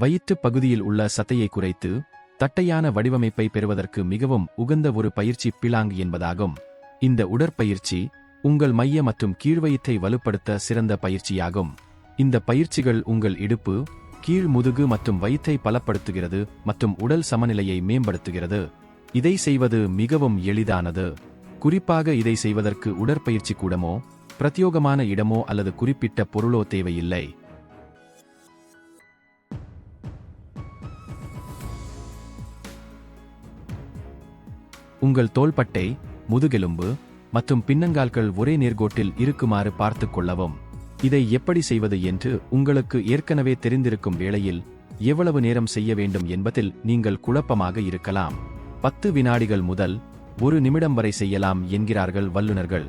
வயிற்று பகுதியில் உள்ள சத்தையை குறைத்து தட்டையான வடிவமைப்பை பெறுவதற்கு மிகவும் உகந்த ஒரு பயிற்சி பிலாங் என்பதாகும். இந்த உடற்பயிற்சி உங்கள் மைய மற்றும் கீழ்வயிற்றை வலுப்படுத்த சிறந்த பயிற்சியாகும். இந்த பயிற்சிகள் உங்கள் இடுப்பு கீழ் முதுகு மற்றும் வயிற்றை பலப்படுத்துகிறது மற்றும் உடல் சமநிலையை மேம்படுத்துகிறது. இதை செய்வது மிகவும் எளிதானது. குறிப்பாக இதை செய்வதற்கு உடற்பயிற்சி கூடமோ பிரத்யோகமான இடமோ அல்லது குறிப்பிட்ட பொருளோ தேவையில்லை. உங்கள் தோள்பட்டை முதுகெலும்பு மற்றும் பின்னங்கால்கள் ஒரே நேர்கோட்டில் இருக்குமாறு பார்த்து கொள்ளவும். இதை எப்படி செய்வது என்று உங்களுக்கு ஏற்கனவே தெரிந்திருக்கும் வேளையில் எவ்வளவு நேரம் செய்ய வேண்டும் என்பதில் நீங்கள் குழப்பமாக இருக்கலாம். பத்து வினாடிகள் முதல் ஒரு நிமிடம் வரை செய்யலாம் என்கிறார்கள் வல்லுநர்கள்.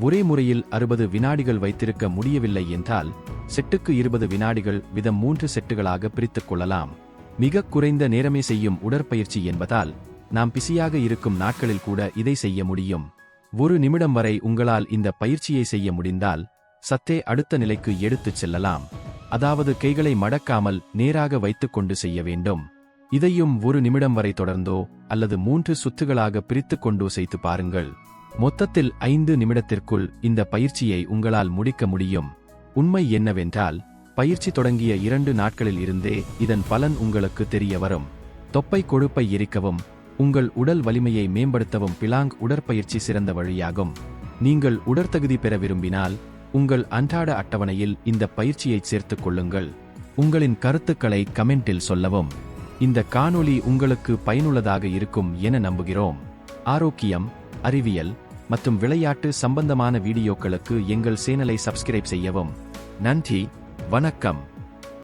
ஒரே முறையில் அறுபது வினாடிகள் வைத்திருக்க முடியவில்லை என்றால் செட்டுக்கு இருபது வினாடிகள் விதம் மூன்று செட்டுகளாக பிரித்துக் கொள்ளலாம். மிக குறைந்த நேரமே செய்யும் உடற்பயிற்சி என்பதால் நாம் பிஸியாக இருக்கும் நாட்களில் கூட இதை செய்ய முடியும். ஒரு நிமிடம் வரை உங்களால் இந்த பயிற்சியை செய்ய முடிந்தால் சத்தே அடுத்த நிலைக்கு எடுத்துச் செல்லலாம். அதாவது கைகளை மடக்காமல் நேராக வைத்துக் கொண்டு செய்ய வேண்டும். இதையும் ஒரு நிமிடம் வரை தொடர்ந்தோ அல்லது மூன்று சுத்துகளாக பிரித்துக் கொண்டோ செய்து பாருங்கள். மொத்தத்தில் ஐந்து நிமிடத்திற்குள் இந்த பயிற்சியை உங்களால் முடிக்க முடியும். உண்மை என்னவென்றால் பயிற்சி தொடங்கிய இரண்டு நாட்களில் இருந்தே இதன் பலன் உங்களுக்கு தெரிய வரும். தொப்பை கொழுப்பை எரிக்கவும் உங்கள் உடல் வலிமையை மேம்படுத்தவும் பிலாங் உடற்பயிற்சி சிறந்த வழியாகும். நீங்கள் உடற்தகுதி பெற விரும்பினால் உங்கள் அன்றாட அட்டவணையில் இந்த பயிற்சியை சேர்த்துக் கொள்ளுங்கள். உங்களின் கருத்துக்களை கமெண்டில் சொல்லவும். இந்த காணொளி உங்களுக்கு பயனுள்ளதாக இருக்கும் என நம்புகிறோம். ஆரோக்கியம் அறிவியல் மற்றும் விளையாட்டு சம்பந்தமான வீடியோக்களுக்கு எங்கள் சேனலை சப்ஸ்கிரைப் செய்யவும். நன்றி வணக்கம்.